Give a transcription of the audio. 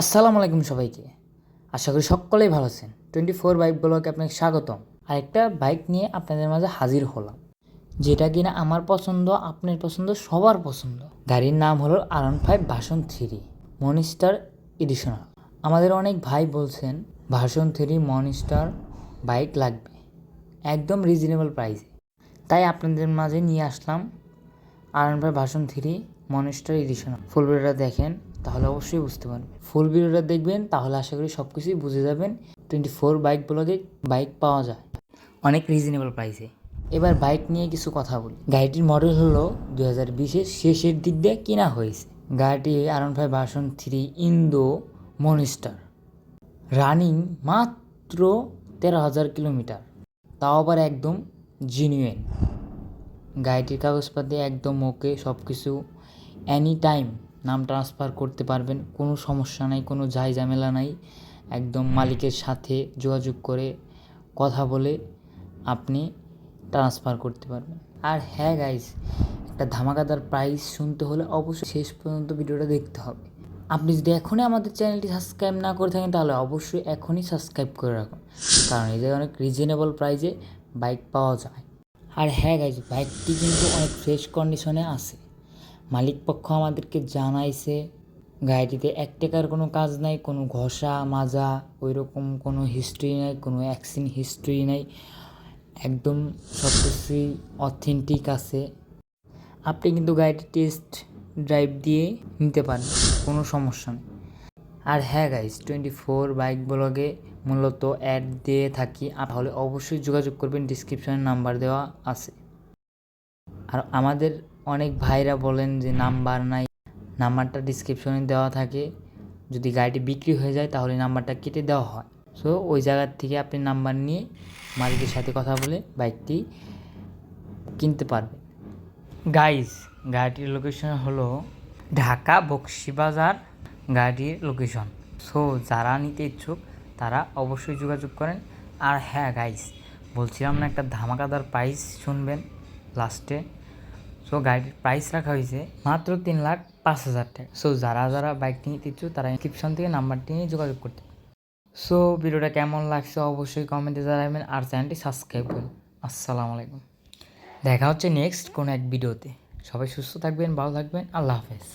আসসালামু আলাইকুম সবাইকে। আশা করি সকলেই ভালো আছেন। টোয়েন্টি ফোর বাইক ব্লগে আপনাকে স্বাগতম। আর একটা বাইক নিয়ে আপনাদের মাঝে হাজির হলাম, যেটা কিনা আমার পছন্দ, আপনার পছন্দ, সবার পছন্দ। গাড়ির নাম হলো iron five version three monster edition আমাদের অনেক ভাই বলছেন ভাষণ থ্রি মনিস্টার বাইক লাগবে, একদম রিজনেবল প্রাইসে তাই আপনাদের মাঝে নিয়ে আসলাম iron five version three monster edition full ভিডিওটা দেখেন তাহলে অবশ্যই বুঝতে পারবেন। ফুল ভিডিওটা দেখবেন তাহলে আশা করি সব কিছুই বুঝে যাবেন। টোয়েন্টি ফোর বাইক ব্লগে বাইক পাওয়া যায়। অনেক রিজনেবল প্রাইসে এবার বাইক নিয়ে কিছু কথা বলি। গাড়িটির মডেল হলো দু হাজার বিশের শেষের দিক দিয়ে কেনা হয়েছে। গাড়িটি আরন five version three Indo মনিস্টার running মাত্র তেরো হাজার কিলোমিটার। তাও আবার একদম জিনুয়েন গাড়িটির কাগজপাতি একদম ওকে সব কিছু এনি টাইম নাম ট্রান্সফার করতে পারবেন, কোনো সমস্যা নাই, কোনো ঝাই ঝামেলা নাই। একদম মালিকের সাথে যোগাযোগ করে কথা বলে আপনি ট্রান্সফার করতে পারবেন। আর হ্যাঁ গাইস একটা ধামাকাদার প্রাইস শুনতে হলে অবশ্যই শেষ পর্যন্ত ভিডিওটা দেখতে হবে। আপনি যদি এখনই আমাদের চ্যানেলটি সাবস্ক্রাইব না করে থাকেন, তাহলে অবশ্যই এখনই সাবস্ক্রাইব করে রাখুন। কারণ এই অনেক রিজনেবল প্রাইসে বাইক পাওয়া যায়। আর হ্যাঁ গাইজ বাইকটি কিন্তু অনেক ফ্রেশ কন্ডিশনে আছে। মালিক পক্ষ আমাদেরকে জানাইছে গাড়িটিতে এক টাকার কোনো কাজ নাই, কোনো ঘষা, মাজা ওই রকম কোনো হিস্ট্রি নাই, কোনো অ্যাক্সিডেন্ট হিস্ট্রি নাই। একদম সব কিছুই অথেন্টিক আছে। আপনি কিন্তু গাড়িটি টেস্ট ড্রাইভ দিয়ে নিতে পারেন, কোনো সমস্যা নেই। আর হ্যাঁ গাইজ টোয়েন্টি ফোর বাইক ব্লগে মূলত অ্যাড দিয়ে থাকি তাহলে অবশ্যই যোগাযোগ করবেন ডিসক্রিপশনে নাম্বার দেওয়া আছে। আর আমাদের অনেক ভাইরা বলেন যে নাম্বার নাই, নাম্বারটা ডিসক্রিপশনে দেওয়া থাকে। যদি গাড়িটি বিক্রি হয়ে যায়, তাহলে নাম্বারটা কেটে দেওয়া হয়। সো ওই জায়গার থেকে আপনি নাম্বার নিয়ে মালিকের সাথে কথা বলে বাইকটি কিনতে পারবেন। গাইজ গাড়িটির লোকেশন হলো ঢাকা বক্সিবাজার গাড়িটির লোকেশন সো যারা নিতে ইচ্ছুক, তারা অবশ্যই যোগাযোগ করেন। আর হ্যাঁ গাইজ বলছিলাম না একটা ধামাকাদার প্রাইস শুনবেন লাস্টে সো গাড়ির প্রাইস রাখা হয়েছে মাত্র তিন লাখ পাঁচ হাজার টাকা। সো যারা যারা বাইক নিতে ইচ্ছুক, তারা ইনস্ক্রিপশন থেকে নাম্বারটি নিয়ে যোগাযোগ করতে সো ভিডিওটা কেমন লাগছে অবশ্যই কমেন্টে জানাবেন আর চ্যানেলটি সাবস্ক্রাইব করুন। আসসালামু আলাইকুম। দেখা হচ্ছে নেক্সট কোনো এক ভিডিওতে সবাই সুস্থ থাকবেন, ভালো থাকবেন। আল্লাহ হাফেজ।